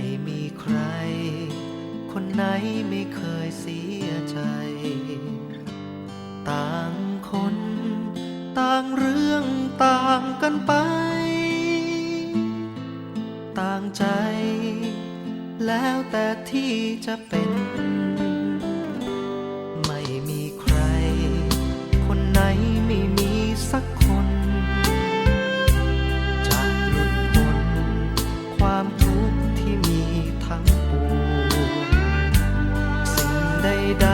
ไม่มีใคร คนไหนไม่เคยเสียใจ ต่างคน ต่างเรื่องต่างกันไป ต่างใจ แล้วแต่ที่จะเป็น ใด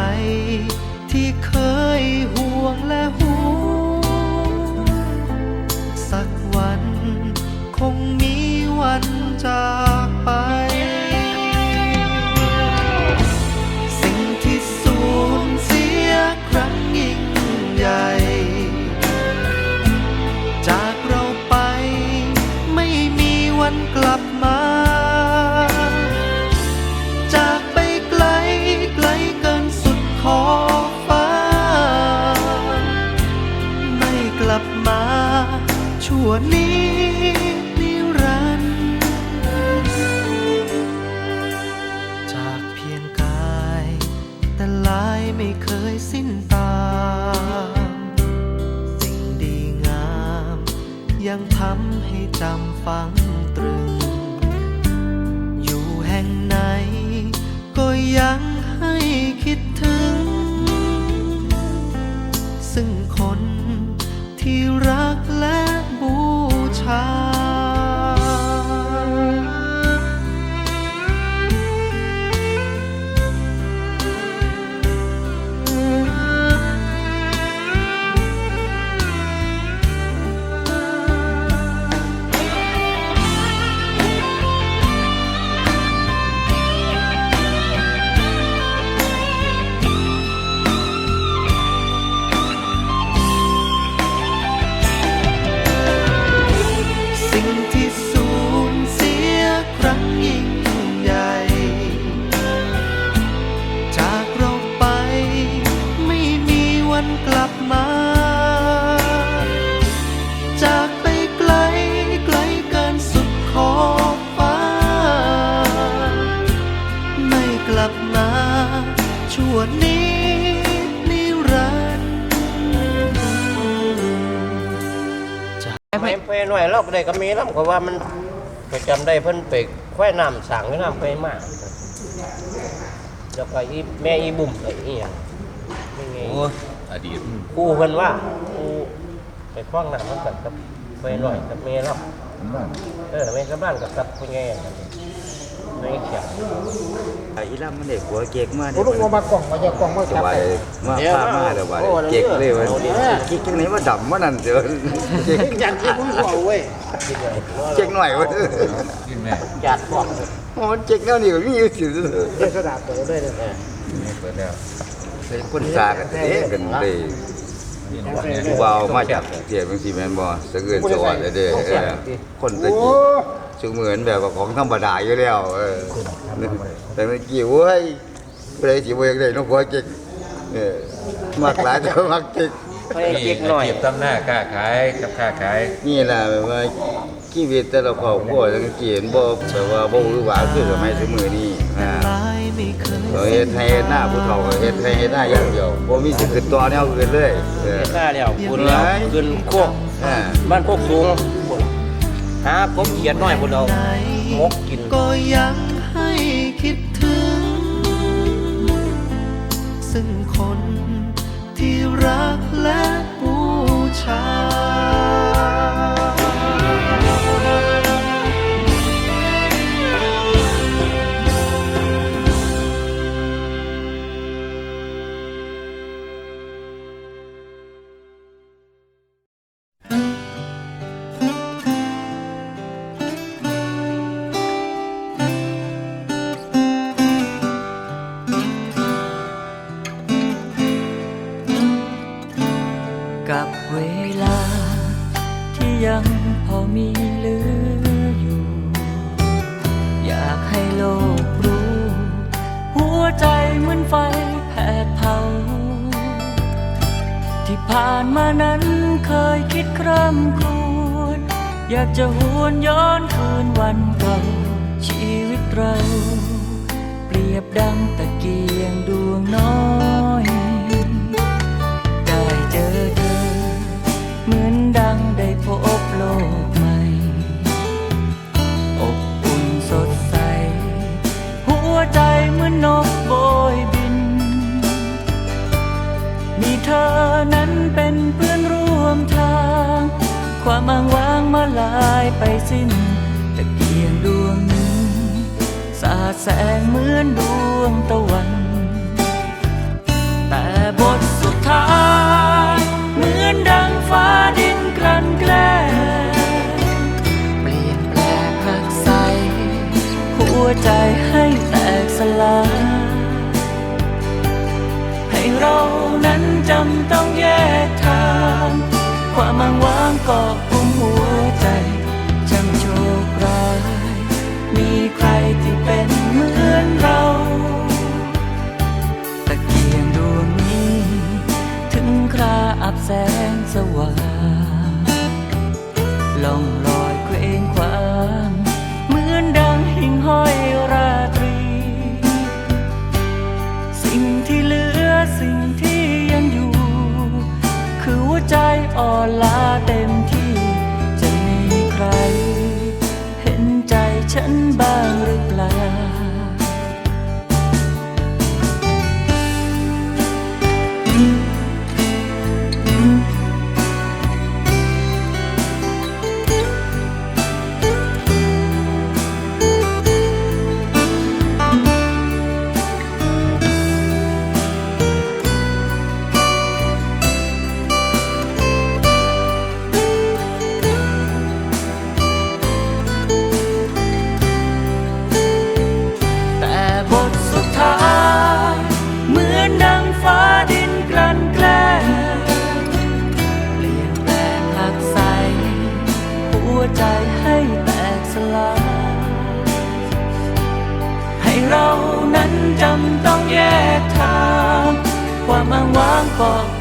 ๆ ที่เคยห่วงและห่ว กลับมา ชั่วนี้นิรันดร์จากเพียงกาย แต่ลายไม่เคยสิ้นตามสิ่งดีงาม ยังทำให้จำฝังตรึง อยู่แห่งไหนก็ยัง น่อยเราก็ได้ก็มีน้ำก็ว่ามันไปจำได้เพิ่นไปควายน้ำสั่งไว้น้ำไปมากแล้วก็อีแม่อีบุ่มไอ้อีหยังไม่ไงโอ้อดีตครูเพิ่นว่าครูไปคว้างน้ำมันกับกับไปหน่อยกับแม่เราเออแม่กับบ้านกับกับคุณแง่ ไม่เขียวไอ้อีล่ามันเด็กหัวเก๊กมากโอ้ลูกมามากล่องมาจะกล่องมาสจับบายมาพามาแล้วว่าเก๊กเลยว่าเก๊กจังไหนว่าดำว่านั่นเดี๋ยวเก๊กยันที่มึงหัวเว้ยเก๊กหน่อยว่าขึ้นแม่จัดพวกโอ้เก๊กแนวนี้ก็มีอยู่สิเดี๋ยวกระดาษเปิดได้เลยไม่เปิดแล้วคนสากันเด้กันเลยนี่หนูเนี่ยผู้เบามาจากเทียบางทีแม่นบ่สะเกินสวัสดิ์เด้อเออคนตะกี้ ซึ่งเหมือนแบบว่าของธรรมดาอยู่แล้วเออแต่เมื่อกี้เว้ยบ่ได้สิบ่อยากได้น้องหัวเก๊กเออมักหลายแต่มักเก๊กไปเก็กหน่อยเก็บตำหน้าค้าขายกับค้าขายนี่แหละแบบว่าชีวิตแต่ละครอบครัวจังซี่เห็นบ่แบบว่าบ่หวือหวาคือสมัยสมือนี้อ่าลายไม่เคยเขาเฮ็ดให้เฮ็ดหน้าผู้เฒ่าก็เฮ็ดให้เฮ็ดหน้าอย่างเดียวบ่มีสิขึ้นต่อแนวอื่นเลยเออเฮ็ดหน้าแล้วคุณแล้วขึ้นโคกอ่าบ้านโคกสูงพุ่น หาผมเขียนน้อยพุ่นเราไหนมกกิน ก็ยังให้คิดถึง ซึ่งคนที่รักและบูชา ยังพอมีเหลืออยู่ อยากให้โลกรู้ หัวใจเหมือนไฟแผดเผา ที่ผ่านมานั้นเคยคิดคร่ำครวญอยากจะหวนย้อนคืนวันเก่าชีวิตเรา เปรียบดังตะเกียงดวงน้อยามางวางมาลายไปสิ้นตะเกียงดวงนี้สาดแสงเหมือนดวงตะวัน แต่บทสุดท้าย เหมือนดังฟ้าดินกลั่นแกล้งเปลี่ยนแปลงหักใส หัวใจให้แตกสลายให้เรานั้นจำต้องแยกทางความอ้างวางกาะกุม หัวใจช่างโชคร้ายมีใครที่เป็นเหมือนเราตะเกียงดวงนี้ ถึงคราอับแสงสว่างล่องลอยเคว้งคว้างเหมือนดังหิ่งห้อยราตรี สิ่งที่เหลือสิ่งที่ยังอยู่ คือหัวใจอ่อนล้า อ้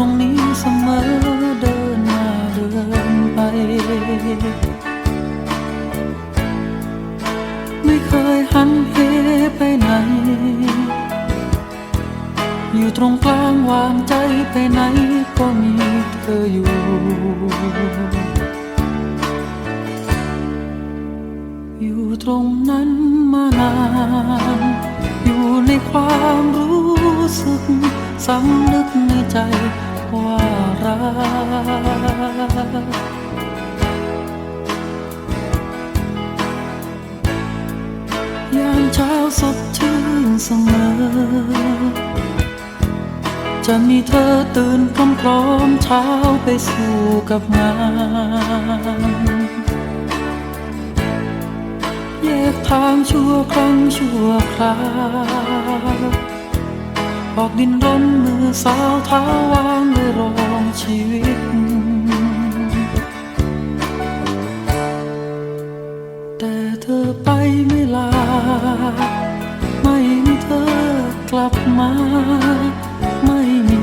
รงนี้เสมอเดินมาเดินไป ไม่เคยหันเหไปไหน อยู่ตรงกลางวางใจไปไหนก็มีเธออยู่อยู่ตรงนั้นมานาน อยู่ในความรู้สึกสำนึกในใจ ว่ารักยามเช้าสดชื่นเสมอ จะมีเธอตื่นพร้อมๆเช้าไปสู่กับงาน แยกทางชั่วครั้งชั่วคราว อกดินรนมือสาวเท้าวางเลยรองชีวิต แต่เธอไปไม่ลา ไม่มีเธอกลับมา ไม่มี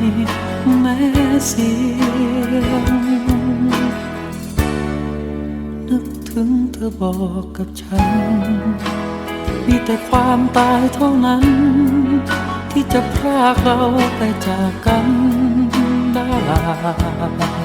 แม้เสียง นึกถึงเธอบอกกับฉัน มีแต่ความตายเท่านั้น ที่จะพรากเราไปจากกันได้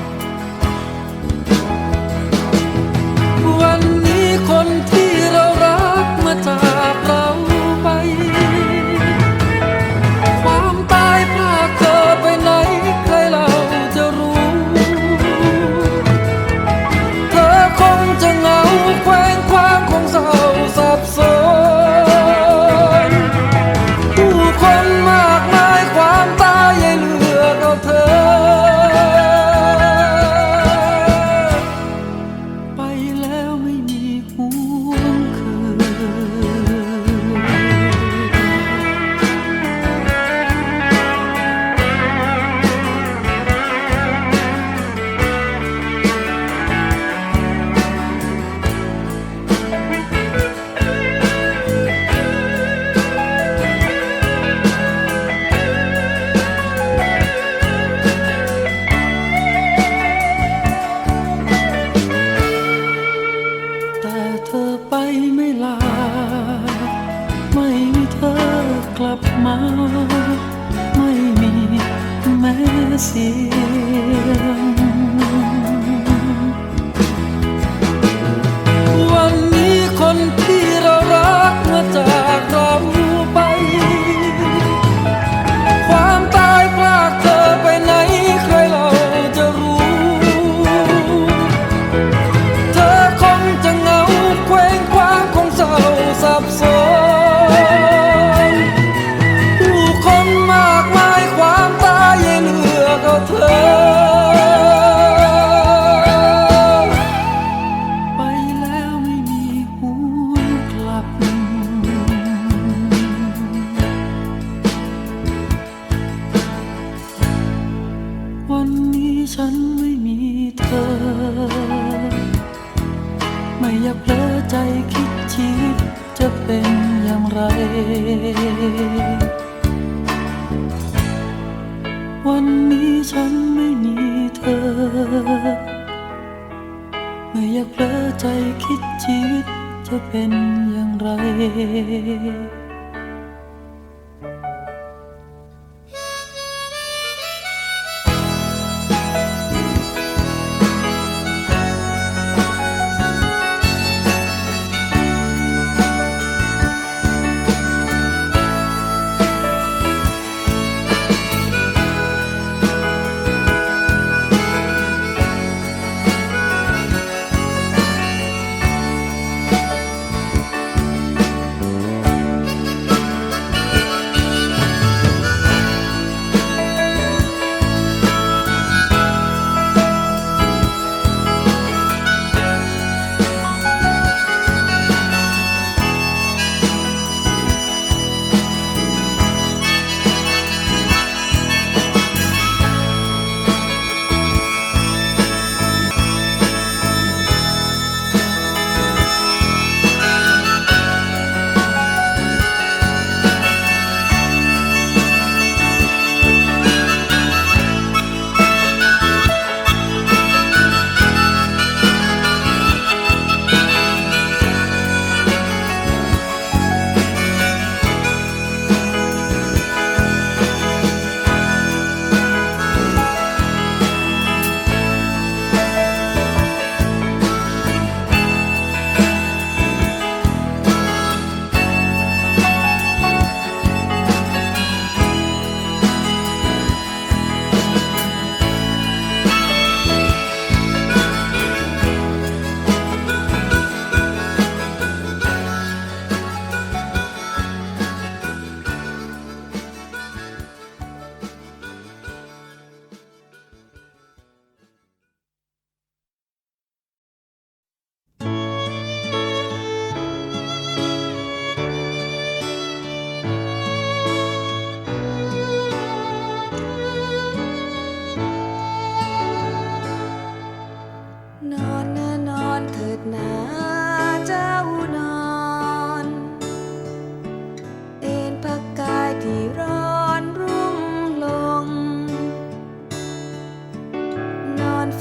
ไร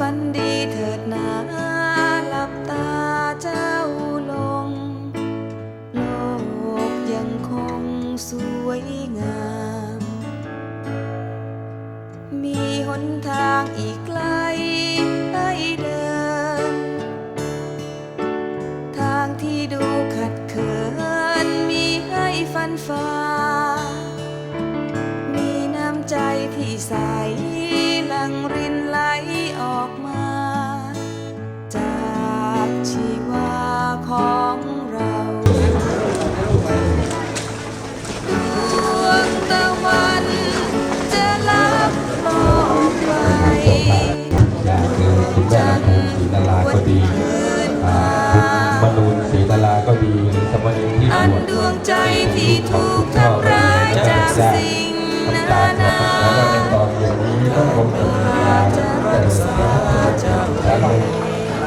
ฝันดีเถิดนาหลับตาเจ้าลง โลกยังคงสวยงาม มีหนทางอีกายจากสิ่งน้ำนาตาลนาแล้วในตอนเย็นนี้ต้องคงจะมาแต่ฉัน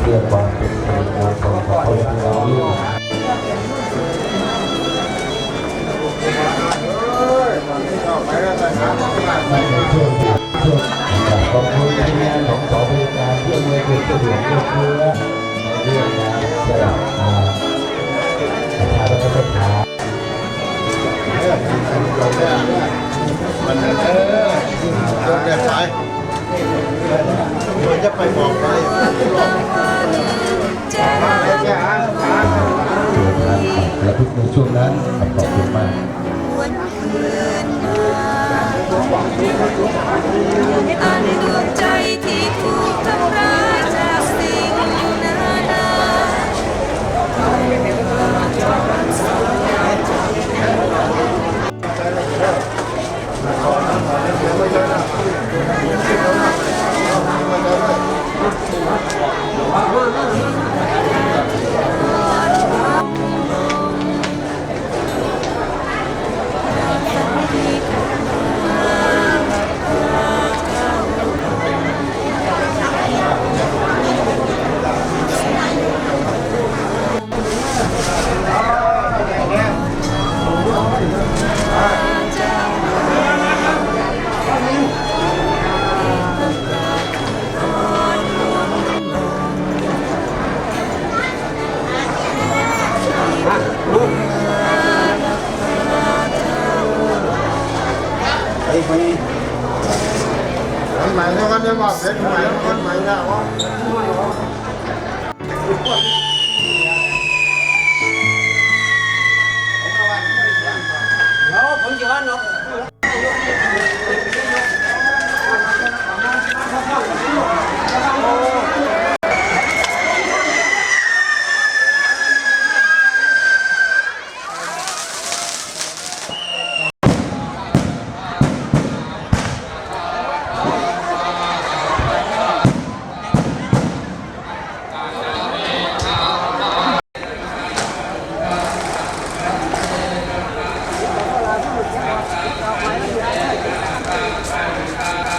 เพื่อความเป็นสิริมงคลของคนที่เราลูกในช่วงช่วงจากกองทุนที่งานของสอบริการเพื่อเมืองเกิดสะดวกเพื่อ จะไปบอกไปจะและทุกในช่วงนั้นขอบคุณมาก